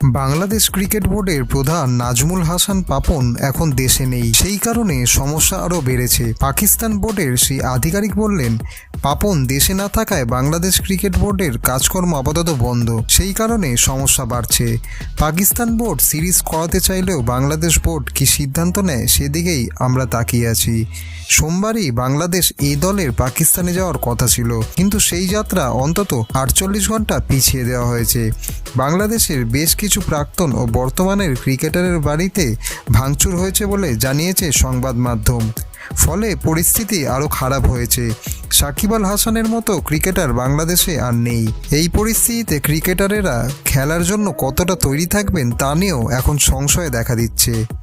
Bangladesh cricket বোর্ডের প্রধান নাজমুল হাসান পাপন এখন দেশে নেই। সেই কারণে সমস্যা আরও বেড়েছে। পাকিস্তান বোর্ডের সেই আধিকারিক বললেন, পাপন দেশে না থাকায় বাংলাদেশ ক্রিকেট বোর্ডের কাজকর্ম আপাতত বন্ধ। সেই কারণে সমস্যা বাড়ছে। পাকিস্তান বোর্ড সিরিজ করাতে চাইলেও বাংলাদেশ বোর্ড কি সিদ্ধান্ত নেয় সেদিকেই আমরা তাকিয়ে আছি। সোমবারই বাংলাদেশ এই দলের পাকিস্তানে যাওয়ার কথা ছিল, কিন্তু সেই যাত্রা অন্তত আটচল্লিশ ঘণ্টা পিছিয়ে দেওয়া হয়েছে। বাংলাদেশের বেশ কিছু প্রাক্তন ও বর্তমানের ক্রিকেটারের বাড়িতে ভাঙচুর হয়েছে বলে জানিয়েছে সংবাদ মাধ্যম। ফলে পরিস্থিতি আরও খারাপ হয়েছে। সাকিব আল হাসানের মতো ক্রিকেটার বাংলাদেশে আর নেই। এই পরিস্থিতিতে ক্রিকেটারেরা খেলার জন্য কতটা তৈরি থাকবেন তা নিয়েও এখন সংশয় দেখা দিচ্ছে।